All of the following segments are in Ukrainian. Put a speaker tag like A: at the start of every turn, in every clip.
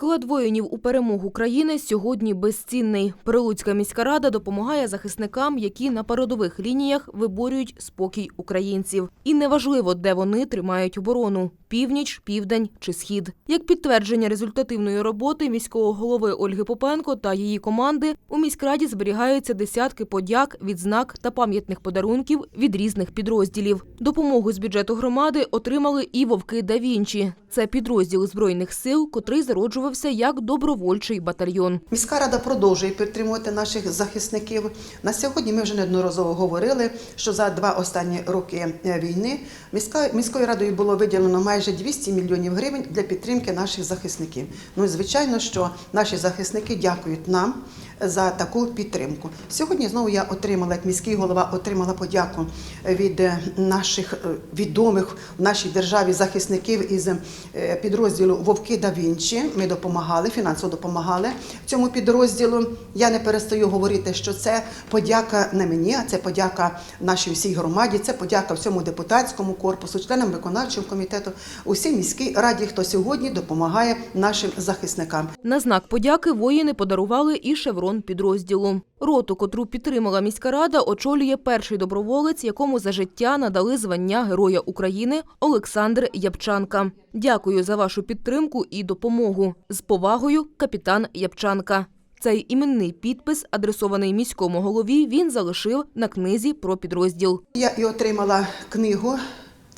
A: Вклад воїнів у перемогу країни сьогодні безцінний. Прилуцька міська рада допомагає захисникам, які на передових лініях виборюють спокій українців. І неважливо, де вони тримають оборону північ, південь чи схід. Як підтвердження результативної роботи міського голови Ольги Попенко та її команди у міськраді зберігаються десятки подяк, відзнак та пам'ятних подарунків від різних підрозділів. Допомогу з бюджету громади отримали і вовки да Вінчі. Це підрозділ збройних сил, котрий зароджувався як добровольчий батальйон.
B: Міська рада продовжує підтримувати наших захисників. На сьогодні ми вже неодноразово говорили, що за два останні роки війни міська, міською радою було виділено майже 200 мільйонів гривень для підтримки наших захисників. Ну і звичайно, що наші захисники дякують нам за таку підтримку. Сьогодні знову я отримала, як міський голова, отримала подяку від е, наших е, відомих в нашій державі захисників із е, підрозділу Вовки да Вінчі. Ми допомагали, фінансово допомагали цьому підрозділу. Я не перестаю говорити, що це подяка не мені, а це подяка нашій всій громаді, це подяка всьому депутатському корпусу, членам виконавчого комітету, усій міській раді, хто сьогодні допомагає нашим захисникам.
A: На знак подяки воїни подарували і шеврон підрозділу. Роту, котру підтримала міська рада, очолює перший доброволець, якому за життя надали звання Героя України Олександр Ябчанка. Дякую за вашу підтримку і допомогу. З повагою, капітан Ябчанка. Цей іменний підпис, адресований міському голові, він залишив на книзі про підрозділ.
B: Я і отримала книгу.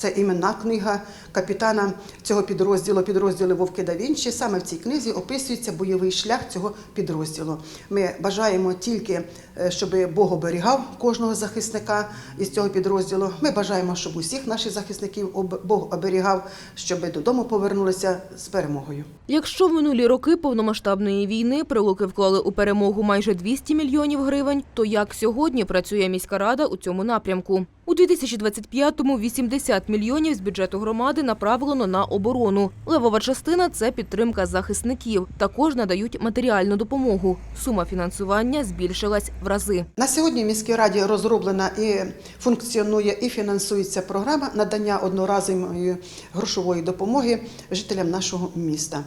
B: Це іменна книга капітана цього підрозділу, підрозділу Вовки да Вінчі. Саме в цій книзі описується бойовий шлях цього підрозділу. Ми бажаємо тільки, щоб Бог оберігав кожного захисника із цього підрозділу. Ми бажаємо, щоб усіх наших захисників Бог оберігав, щоб додому повернулися з перемогою.
A: Якщо в минулі роки повномасштабної війни прилуки вклали у перемогу майже 200 мільйонів гривень, то як сьогодні працює міська рада у цьому напрямку? У 2025-му 80 мільйонів з бюджету громади направлено на оборону. Левова частина це підтримка захисників. Також надають матеріальну допомогу. Сума фінансування збільшилась в рази.
B: На сьогодні в міській раді розроблена і функціонує і фінансується програма надання одноразової грошової допомоги жителям нашого міста.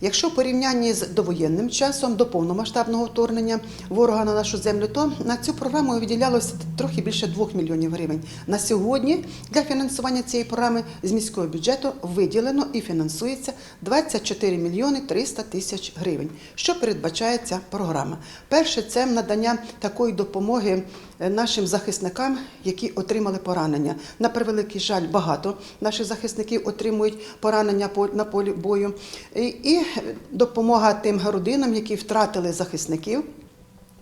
B: Якщо в порівнянні з довоєнним часом до повномасштабного вторгнення ворога на нашу землю, то на цю програму виділялося трохи більше 2 мільйонів гривень. На сьогодні для фінансування цієї програми з міського бюджету виділено і фінансується 24 мільйони 300 тисяч гривень. Що передбачає ця програма? Перше, це надання такої допомоги е, нашим захисникам, які отримали поранення. На превеликий жаль, багато наших захисників отримують поранення по- на полі бою. І допомога тим родинам, які втратили захисників.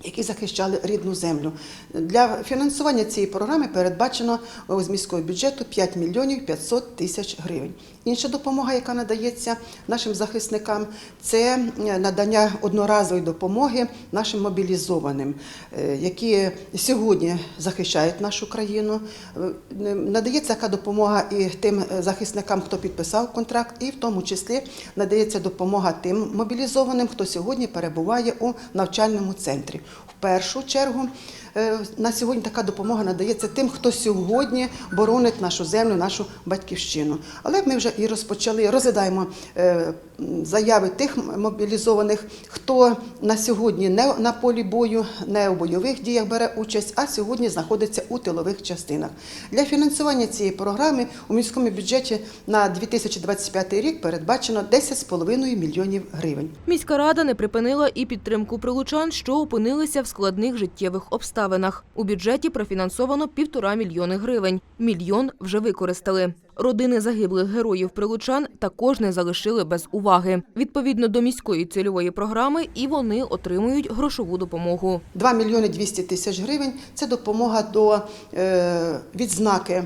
B: Які захищали рідну землю для фінансування цієї програми передбачено з міського бюджету 5 мільйонів 500 тисяч гривень. Інша допомога, яка надається нашим захисникам, це надання одноразової допомоги нашим мобілізованим, е, які сьогодні захищають нашу країну. Е, Надається така допомога і тим захисникам, хто підписав контракт, і в тому числі надається допомога тим мобілізованим, хто сьогодні перебуває у навчальному центрі. В першу чергу е, на сьогодні така допомога надається тим, хто сьогодні боронить нашу землю, нашу батьківщину. Але ми вже і розпочали, розглядаємо е, заяви тих мобілізованих, хто на сьогодні не на полі бою, не у бойових діях бере участь, а сьогодні знаходиться у тилових частинах. Для фінансування цієї програми у міському бюджеті на 2025 рік передбачено 10,5 мільйонів гривень.
A: Міська рада не припинила і підтримку прилучан, що опинилися в складних життєвих обставинах. У бюджеті профінансовано півтора мільйони гривень. Мільйон вже використали. Родини загиблих героїв прилучан також не залишили без уваги. Відповідно до міської цільової програми, і вони отримують грошову допомогу.
B: 2 мільйони 200 тисяч гривень це допомога до е, відзнаки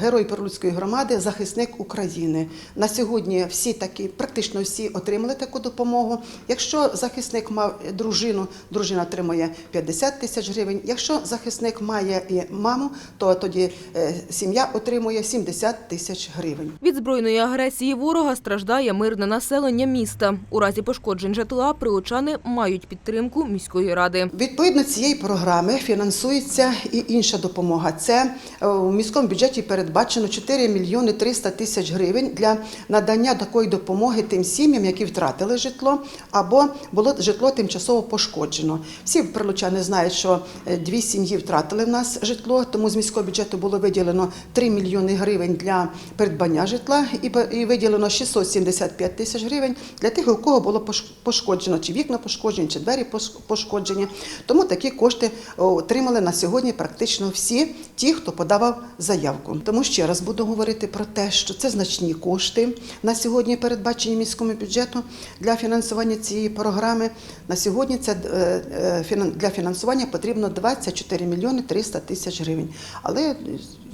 B: Герой Перелуцької громади, захисник України. На сьогодні всі такі, практично всі отримали таку допомогу. Якщо захисник мав дружину, дружина отримує 50 тисяч гривень. Якщо захисник має і маму, то тоді е, сім'я отримує 70 тисяч гривень.
A: Від збройної агресії ворога страждає мирне населення міста. У разі пошкоджень житла прилучани мають підтримку міської ради.
B: Відповідно цієї програми фінансується і інша допомога. Це е, у міському бюджеті бюджеті передбачено 4 мільйони 300 тисяч гривень для надання такої допомоги тим сім'ям, які втратили житло або було житло тимчасово пошкоджено. Всі прилучани знають, що е, дві сім'ї втратили в нас житло, тому з міського бюджету було виділено 3 мільйони гривень для придбання житла і виділено 675 тисяч гривень для тих, у кого було пош- пошкоджено, чи вікна пошкоджені, чи двері пош- пошкоджені. Тому такі кошти отримали на сьогодні практично всі ті, хто подавав заявку. Тому ще раз буду говорити про те, що це значні кошти на сьогодні передбачені міському бюджету для фінансування цієї програми. На сьогодні це е, е, для фінансування потрібно 24 мільйони 300 тисяч гривень. Але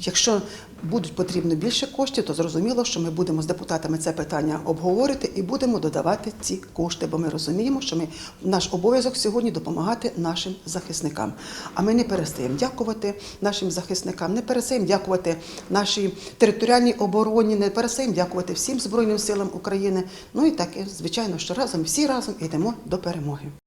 B: якщо будуть потрібно більше коштів, то зрозуміло, що ми будемо з депутатами це питання обговорити і будемо додавати ці кошти, бо ми розуміємо, що ми наш обов'язок сьогодні допомагати нашим захисникам. А ми не перестаємо дякувати нашим захисникам, не перестаємо дякувати нашій територіальній обороні, не перестаємо дякувати всім збройним силам України. Ну і так, звичайно, що разом всі разом йдемо до перемоги.